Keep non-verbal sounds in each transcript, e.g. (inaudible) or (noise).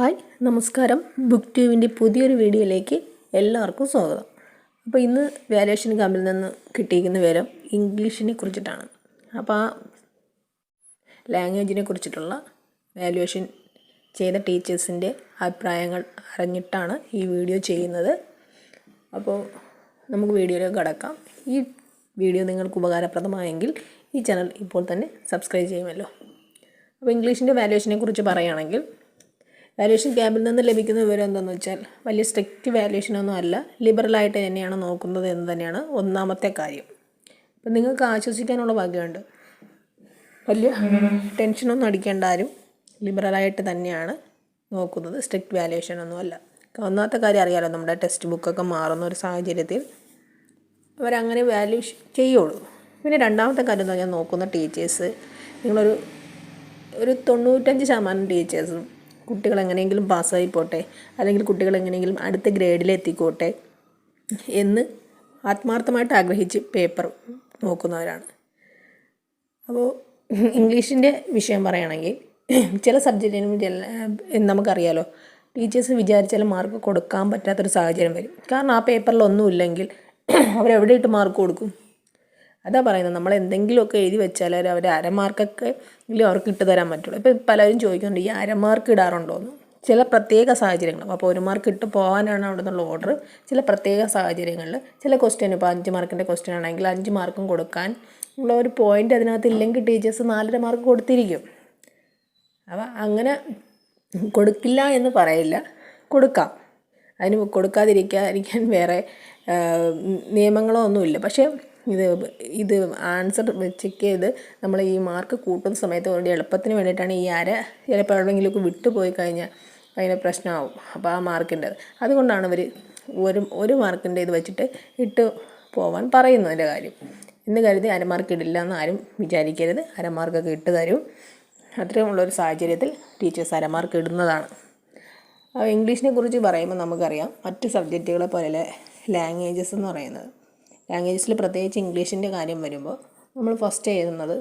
Hi നമസ്കാരം. Book ട്യൂബിന്റെ പുതിയൊരു വീഡിയോയിലേക്ക് എല്ലാവർക്കും സ്വാഗതം. അപ്പോൾ ഇന്ന് വാല്യുവേഷൻ ക്യാമ്പിൽ നിന്ന് കിട്ടിയിരിക്കുന്ന വിവരം ഇംഗ്ലീഷിനെ കുറിച്ചിട്ടാണ്. അപ്പോൾ ആ ലാംഗ്വേജിനെ കുറിച്ചിട്ടുള്ള വാല്യുവേഷൻ ചെയ്ത ടീച്ചേഴ്സിന്റെ അഭിപ്രായങ്ങൾ അറിഞ്ഞിട്ടാണ് ഈ വീഡിയോ ചെയ്യുന്നത്. അപ്പോൾ നമുക്ക് വീഡിയോയിലേക്ക് കടക്കാം. ഈ വീഡിയോ നിങ്ങൾക്ക് ഉപകാരപ്രദമായെങ്കിൽ ഈ ചാനൽ ഇപ്പോൾ തന്നെ സബ്സ്ക്രൈബ് ചെയ്യുമല്ലോ. അപ്പോൾ ഇംഗ്ലീഷിന്റെ വാല്യുവേഷനെ കുറിച്ച് പറയുകയാണെങ്കിൽ വാല്യുവേഷൻ ക്യാമ്പിൽ നിന്ന് ലഭിക്കുന്ന വിവരം എന്താണെന്ന് വെച്ചാൽ വലിയ സ്ട്രിക്റ്റ് വാല്യുവേഷനൊന്നും അല്ല. ലിബറലായിട്ട് തന്നെയാണ് നോക്കുന്നത് എന്ന് തന്നെയാണ് ഒന്നാമത്തെ കാര്യം. അപ്പം നിങ്ങൾക്ക് ആശ്വസിക്കാനുള്ള ഭാഗ്യമുണ്ട്. വലിയ ടെൻഷനൊന്നും അടിക്കേണ്ട ആരും ലിബറലായിട്ട് തന്നെയാണ് നോക്കുന്നത്. സ്ട്രിക്റ്റ് വാല്യുവേഷനൊന്നും അല്ല. ഒന്നാമത്തെ കാര്യം അറിയാലോ നമ്മുടെ ടെക്സ്റ്റ് ബുക്കൊക്കെ മാറുന്ന ഒരു സാഹചര്യത്തിൽ അവരങ്ങനെ വാല്യൂ ചെയ്യുള്ളൂ. പിന്നെ രണ്ടാമത്തെ കാര്യം എന്ന് പറഞ്ഞാൽ നോക്കുന്ന ടീച്ചേഴ്സ് നിങ്ങളൊരു ഒരു തൊണ്ണൂറ്റഞ്ച് ശതമാനം ടീച്ചേഴ്സും കുട്ടികൾ എങ്ങനെയെങ്കിലും പാസ്സായി പോട്ടെ അല്ലെങ്കിൽ കുട്ടികൾ എങ്ങനെയെങ്കിലും അടുത്ത ഗ്രേഡിലെത്തിക്കോട്ടെ എന്ന് ആത്മാർത്ഥമായിട്ട് ആഗ്രഹിച്ച് പേപ്പർ നോക്കുന്നവരാണ്. അപ്പോൾ ഇംഗ്ലീഷിന്റെ വിഷയം പറയുകയാണെങ്കിൽ ചില സബ്ജക്റ്റിനും ചില നമുക്കറിയാലോ ടീച്ചേഴ്സ് വിചാരിച്ചാൽ മാർക്ക് കൊടുക്കാൻ പറ്റാത്തൊരു സാഹചര്യം വരും. കാരണം ആ പേപ്പറിൽ ഒന്നുമില്ലെങ്കിൽ അവരെവിടെ ഇട്ട് മാർക്ക് കൊടുക്കും? അതാ പറയുന്നത്. നമ്മൾ എന്തെങ്കിലുമൊക്കെ എഴുതി വെച്ചാൽ അവർ അരമാർക്കൊക്കെ അവർക്ക് ഇട്ട് തരാൻ പറ്റുള്ളൂ. ഇപ്പോൾ പലരും ചോദിക്കുന്നുണ്ട് ഈ അരമാർക്ക് ഇടാറുണ്ടോ? എന്ന്. ചില പ്രത്യേക സാഹചര്യങ്ങൾ. അപ്പോൾ ഒരു മാർക്ക് ഇട്ട് പോകാനാണ് അവിടെ നിന്നുള്ള ഓർഡർ ചില പ്രത്യേക സാഹചര്യങ്ങളിൽ ചില ക്വസ്റ്റ്യൻ ഇപ്പോൾ അഞ്ച് മാർക്കിന്റെ ക്വസ്റ്റ്യൻ ആണെങ്കിൽ അഞ്ച് മാർക്കും കൊടുക്കാൻ ഉള്ള ഒരു പോയിന്റ് അതിനകത്ത് ഇല്ലെങ്കിൽ ടീച്ചേഴ്സ് നാലര മാർക്ക് കൊടുത്തിരിക്കും. അപ്പോൾ അങ്ങനെ കൊടുക്കില്ല എന്ന് പറയില്ല. കൊടുക്കാം. അതിന് കൊടുക്കാതിരിക്കാതിരിക്കാൻ വേറെ നിയമങ്ങളോ ഒന്നുമില്ല പക്ഷേ ഇത് ഇത് ആൻസർ ചെക്ക് ചെയ്ത് നമ്മൾ ഈ മാർക്ക് കൂട്ടുന്ന സമയത്ത് വേണ്ടി എളുപ്പത്തിന് വേണ്ടിയിട്ടാണ് ഈ അര ചിലപ്പോൾ എവിടെയെങ്കിലുമൊക്കെ വിട്ടുപോയി കഴിഞ്ഞാൽ അതിന് പ്രശ്നമാവും. അപ്പോൾ ആ മാർക്കിന്റെ അതുകൊണ്ടാണ് അവർ ഒരു ഒരു മാർക്കിന്റെ ഇത് വെച്ചിട്ട് ഇട്ട് പോവാൻ പറയുന്നതിന്റെ കാര്യം. എന്ന് കരുതി അരമാർക്ക് ഇടില്ല എന്ന് ആരും വിചാരിക്കരുത്. അരമാർക്കൊക്കെ ഇട്ട് തരും. അത്തരമുള്ളൊരു സാഹചര്യത്തിൽ ടീച്ചേഴ്സ് അരമാർക്ക് ഇടുന്നതാണ്. ഇംഗ്ലീഷിനെ കുറിച്ച് പറയുമ്പോൾ നമുക്കറിയാം മറ്റ് സബ്ജക്റ്റുകളെ പോലെ ലാംഗ്വേജസ് എന്ന് പറയുന്നത്. ലാംഗ്വേജസിൽ പ്രത്യേകിച്ച് ഇംഗ്ലീഷിന്റെ കാര്യം വരുമ്പോൾ നമ്മൾ ഫസ്റ്റ് എഴുതുന്നത്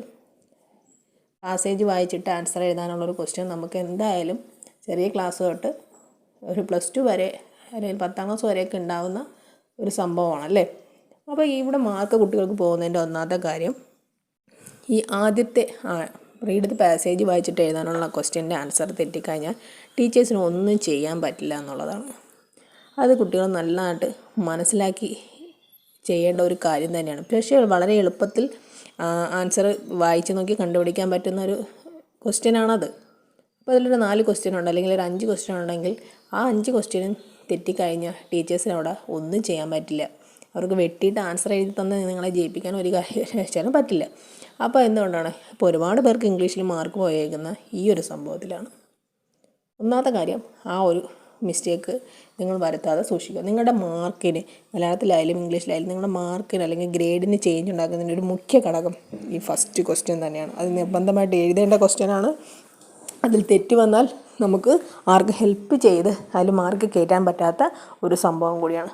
പാസേജ് വായിച്ചിട്ട് ആൻസർ എഴുതാനുള്ളൊരു ക്വസ്റ്റ്യൻ നമുക്ക് എന്തായാലും ചെറിയ ക്ലാസ് തൊട്ട് ഒരു പ്ലസ് ടു വരെ അല്ലെങ്കിൽ പത്താം ക്ലാസ് വരെയൊക്കെ ഉണ്ടാകുന്ന ഒരു സംഭവമാണ് അല്ലേ? അപ്പോൾ ഇവിടെ മാർക്ക് കുട്ടികൾക്ക് പോകുന്നതിന്റെ ഒന്നാമത്തെ കാര്യം ഈ ആദ്യത്തെ റീഡ് ദ പാസേജ് വായിച്ചിട്ട് എഴുതാനുള്ള ക്വസ്റ്റ്യന്റെ ആൻസർ തെറ്റിക്കഴിഞ്ഞാൽ ടീച്ചേഴ്സിന് ഒന്നും ചെയ്യാൻ പറ്റില്ല എന്നുള്ളതാണ്. അത് കുട്ടികൾ നല്ലതായിട്ട് മനസ്സിലാക്കി ചെയ്യേണ്ട ഒരു കാര്യം തന്നെയാണ്. പക്ഷേ വളരെ എളുപ്പത്തിൽ ആൻസർ വായിച്ച് നോക്കി കണ്ടുപിടിക്കാൻ പറ്റുന്ന ഒരു ക്വസ്റ്റ്യൻ ആണത്. അപ്പോൾ അതിലൊരു നാല് ക്വസ്റ്റ്യൻ ഉണ്ട്. അല്ലെങ്കിൽ ഒരു അഞ്ച് ക്വസ്റ്റ്യൻ ഉണ്ടെങ്കിൽ ആ അഞ്ച് ക്വസ്റ്റ്യനും തെറ്റിക്കഴിഞ്ഞാൽ ടീച്ചേഴ്സിന് അവിടെ ഒന്നും ചെയ്യാൻ പറ്റില്ല. അവർക്ക് വെട്ടിയിട്ട് ആൻസർ എഴുതി തന്ന് നിങ്ങളെ ജയിപ്പിക്കാൻ ഒരു കാര്യം (laughs) പറ്റില്ല. അപ്പോൾ എന്തുകൊണ്ടാണ്? ഇപ്പോൾ ഒരുപാട് പേർക്ക് ഇംഗ്ലീഷിൽ മാർക്ക് പോയേക്കുന്ന ഈ ഒരു സംഭവത്തിലാണ്. ഒന്നാമത്തെ കാര്യം ആ ഒരു മിസ്റ്റേക്ക് നിങ്ങൾ വരുത്താതെ സൂക്ഷിക്കുക. നിങ്ങളുടെ മാർക്കിന് മലയാളത്തിലായാലും ഇംഗ്ലീഷിലായാലും നിങ്ങളുടെ മാർക്കിന് അല്ലെങ്കിൽ ഗ്രേഡിന് ചേഞ്ച് ഉണ്ടാക്കുന്നതിന്റെ ഒരു മുഖ്യ ഘടകം ഈ ഫസ്റ്റ് ക്വസ്റ്റ്യൻ തന്നെയാണ്. അത് നിർബന്ധമായിട്ട് എഴുതേണ്ട ക്വസ്റ്റ്യനാണ് അതിൽ തെറ്റ് വന്നാൽ നമുക്ക് ആർക്ക് ഹെൽപ്പ് ചെയ്ത് അതിൽ മാർക്ക് കയറ്റാൻ പറ്റാത്ത ഒരു സംഭവം കൂടിയാണ്.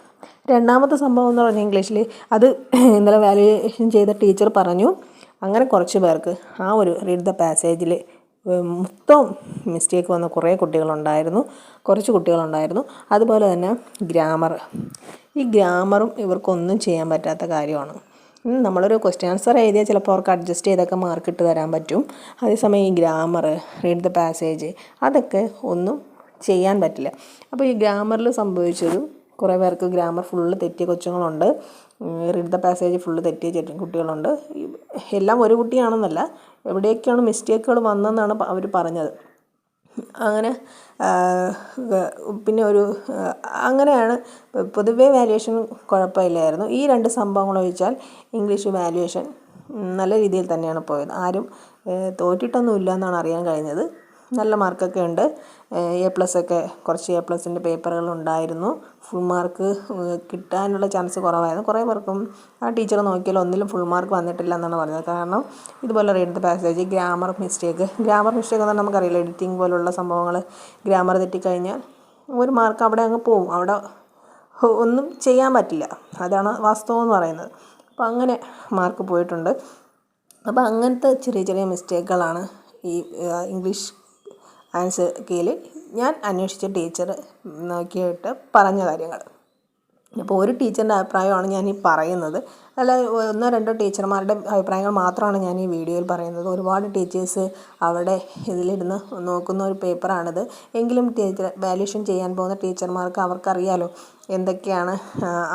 രണ്ടാമത്തെ സംഭവം എന്ന് പറഞ്ഞാൽ ഇംഗ്ലീഷിൽ അത് ഇന്നലെ വാല്യുവേഷൻ ചെയ്ത ടീച്ചർ പറഞ്ഞു അങ്ങനെ കുറച്ച് പേർക്ക് ആ ഒരു റീഡ് ദ പാസേജിൽ മൊത്തം മിസ്റ്റേക്ക് വന്ന കുറേ കുട്ടികളുണ്ടായിരുന്നു. കുറച്ച് കുട്ടികളുണ്ടായിരുന്നു. അതുപോലെ തന്നെ ഗ്രാമർ ഈ ഗ്രാമറും ഇവർക്കൊന്നും ചെയ്യാൻ പറ്റാത്ത കാര്യമാണ്. നമ്മളൊരു ക്വസ്റ്റ്യൻ ആൻസർ എഴുതിയാൽ ചിലപ്പോൾ അവർക്ക് അഡ്ജസ്റ്റ് ചെയ്തൊക്കെ മാർക്ക് ഇട്ട് തരാൻ പറ്റും. അതേസമയം ഈ ഗ്രാമർ റീഡ് ദ പാസേജ് അതൊക്കെ ഒന്നും ചെയ്യാൻ പറ്റില്ല. അപ്പോൾ ഈ ഗ്രാമറിൽ സംഭവിച്ചത് കുറേ പേർക്ക് ഗ്രാമർ ഫുള്ള് തെറ്റിയ കൊച്ചുങ്ങളുണ്ട്. റീഡ് ദ പാസേജ് ഫുള്ള് തെറ്റിയ കുട്ടികളുണ്ട്. എല്ലാം ഒരു കുട്ടിയാണെന്നല്ല എവിടെയൊക്കെയാണ് മിസ്റ്റേക്കുകൾ വന്നതെന്നാണ് അവർ പറഞ്ഞത്. അങ്ങനെ പിന്നെ ഒരു അങ്ങനെയാണ് പൊതുവേ വാല്യുവേഷൻ കുഴപ്പമില്ലായിരുന്നു. ഈ രണ്ട് സംഭവങ്ങൾ ഒഴിച്ചാൽ ഇംഗ്ലീഷ് വാല്യുവേഷൻ നല്ല രീതിയിൽ തന്നെയാണ് പോയത്. ആരും തോറ്റിട്ടൊന്നുമില്ല എന്നാണ് അറിയാൻ കഴിഞ്ഞത്. നല്ല മാർക്കൊക്കെ ഉണ്ട്. എ പ്ലസ് ഒക്കെ കുറച്ച് എ പ്ലസിന്റെ പേപ്പറുകൾ ഉണ്ടായിരുന്നു. ഫുൾ മാർക്ക് കിട്ടാനുള്ള ചാൻസ് കുറവായിരുന്നു. കുറേ പേർക്കും ആ ടീച്ചർ നോക്കിയാൽ ഒന്നിലും ഫുൾ മാർക്ക് വന്നിട്ടില്ല എന്നാണ് പറഞ്ഞത്. കാരണം ഇതുപോലെ read passage grammar mistake grammar mistake എന്ന് നമുക്കറിയില്ല. എഡിറ്റിംഗ് പോലുള്ള സംഭവങ്ങൾ ഗ്രാമർ തെറ്റിക്കഴിഞ്ഞാൽ ഒരു മാർക്ക് അവിടെ അങ്ങ് പോവും. അവിടെ ഒന്നും ചെയ്യാൻ പറ്റില്ല. അതാണ് വാസ്തവം എന്ന് പറയുന്നത്. അപ്പോൾ അങ്ങനെ മാർക്ക് പോയിട്ടുണ്ട്. അപ്പോൾ അങ്ങനത്തെ ചെറിയ ചെറിയ മിസ്റ്റേക്കുകളാണ് ഈ ഇംഗ്ലീഷ് ആൻസർ കീയിൽ ഞാൻ അന്വേഷിച്ച ടീച്ചർ നോക്കിയിട്ട് പറഞ്ഞ കാര്യങ്ങൾ. അപ്പോൾ ഒരു ടീച്ചറിന്റെ അഭിപ്രായമാണ് ഞാൻ ഈ പറയുന്നത്. അല്ല ഒന്നോ രണ്ടോ ടീച്ചർമാരുടെ അഭിപ്രായങ്ങൾ മാത്രമാണ് ഞാൻ ഈ വീഡിയോയിൽ പറയുന്നത്. ഒരുപാട് ടീച്ചേഴ്സ് അവിടെ ഇതിലിരുന്ന് നോക്കുന്ന ഒരു പേപ്പറാണിത്. എങ്കിലും ടീച്ചർ വാല്യൂഷൻ ചെയ്യാൻ പോകുന്ന ടീച്ചർമാർക്ക് അവർക്കറിയാലോ എന്തൊക്കെയാണ്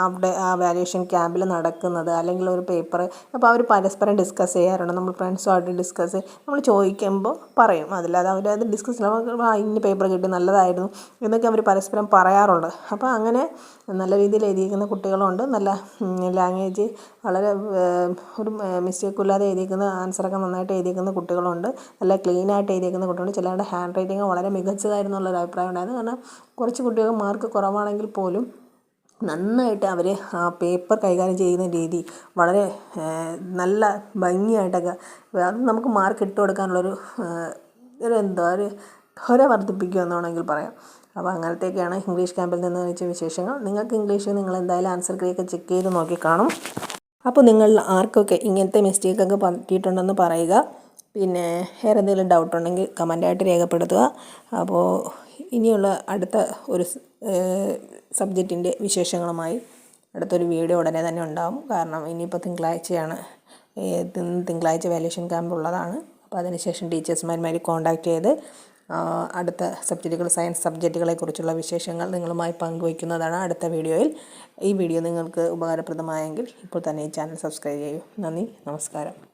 അവിടെ ആ വാല്യൂഷൻ ക്യാമ്പിൽ നടക്കുന്നത്. അല്ലെങ്കിൽ ഒരു പേപ്പർ അപ്പോൾ അവർ പരസ്പരം ഡിസ്കസ് ചെയ്യാറുണ്ട്. നമ്മൾ ഫ്രണ്ട്സുമായിട്ട് ഡിസ്കസ് നമ്മൾ ചോദിക്കുമ്പോൾ പറയും. അതില്ലാതെ അവർ അത് ഡിസ്കസ് ആ ഇന്ന പേപ്പർ കിട്ടി നല്ലതായിരുന്നു എന്നൊക്കെ അവർ പരസ്പരം പറയാറുണ്ട്. അപ്പോൾ അങ്ങനെ നല്ല രീതിയിൽ എഴുതിയിരിക്കുന്ന കുട്ടികളുണ്ട്. നല്ല ലാംഗ്വേജ് വളരെ ഒരു മിസ്റ്റേക്കും ഇല്ലാതെ എഴുതിയിരിക്കുന്ന ആൻസറൊക്കെ നന്നായിട്ട് എഴുതിയിരിക്കുന്ന കുട്ടികളുണ്ട്. നല്ല ക്ലീനായിട്ട് എഴുതിയിരിക്കുന്ന കുട്ടികളുണ്ട്. ചിലരുടെ ഹാൻഡ് റൈറ്റിംഗ് വളരെ മികച്ചതായിരുന്നു എന്നുള്ളൊരു അഭിപ്രായം ഉണ്ടായിരുന്നു. കാരണം കുറച്ച് കുട്ടികൾ മാർക്ക് കുറവാണെങ്കിൽ പോലും നന്നായിട്ട് അവർ ആ പേപ്പർ കൈകാര്യം ചെയ്യുന്ന രീതി വളരെ നല്ല ഭംഗിയായിട്ടൊക്കെ അത് നമുക്ക് മാർക്ക് ഇട്ട് കൊടുക്കാനുള്ളൊരു ഒരു എന്താ ഒരു ഹൊര വർദ്ധിപ്പിക്കുക എന്നാണെങ്കിൽ പറയാം. അപ്പോൾ അങ്ങനത്തെയൊക്കെയാണ് ഇംഗ്ലീഷ് ക്യാമ്പിൽ നിന്ന് വെച്ച വിശേഷങ്ങൾ. നിങ്ങൾക്ക് ഇംഗ്ലീഷ് നിങ്ങൾ എന്തായാലും ആൻസർ ക്രിയൊക്കെ ചെക്ക് ചെയ്ത് നോക്കി കാണും. അപ്പോൾ നിങ്ങൾ ആർക്കൊക്കെ ഇങ്ങനത്തെ മിസ്റ്റേക്കൊക്കെ പറ്റിയിട്ടുണ്ടെന്ന് പറയുക. പിന്നെ വേറെ എന്തെങ്കിലും ഡൗട്ട് ഉണ്ടെങ്കിൽ കമന്റായിട്ട് രേഖപ്പെടുത്തുക. അപ്പോൾ ഇനിയുള്ള അടുത്ത ഒരു സബ്ജക്റ്റിന്റെ വിശേഷങ്ങളുമായി അടുത്തൊരു വീഡിയോ ഉടനെ തന്നെ ഉണ്ടാകും കാരണം ഇനിയിപ്പോൾ തിങ്കളാഴ്ചയാണ് തിങ്കളാഴ്ച വാല്യൂഷൻ ക്യാമ്പ് ഉള്ളതാണ്. അപ്പോൾ അതിനുശേഷം ടീച്ചേഴ്സ്മാരുമായി കോൺടാക്റ്റ് ചെയ്ത് അടുത്ത സബ്ജക്റ്റുകൾ സയൻസ് സബ്ജക്റ്റുകളെക്കുറിച്ചുള്ള വിശേഷങ്ങൾ നിങ്ങളുമായി പങ്കുവയ്ക്കുന്നതാണ് അടുത്ത വീഡിയോയിൽ. ഈ വീഡിയോ നിങ്ങൾക്ക് ഉപകാരപ്രദമായെങ്കിൽ ഇപ്പോൾ തന്നെ ഈ ചാനൽ സബ്സ്ക്രൈബ് ചെയ്യൂ. നന്ദി നമസ്കാരം.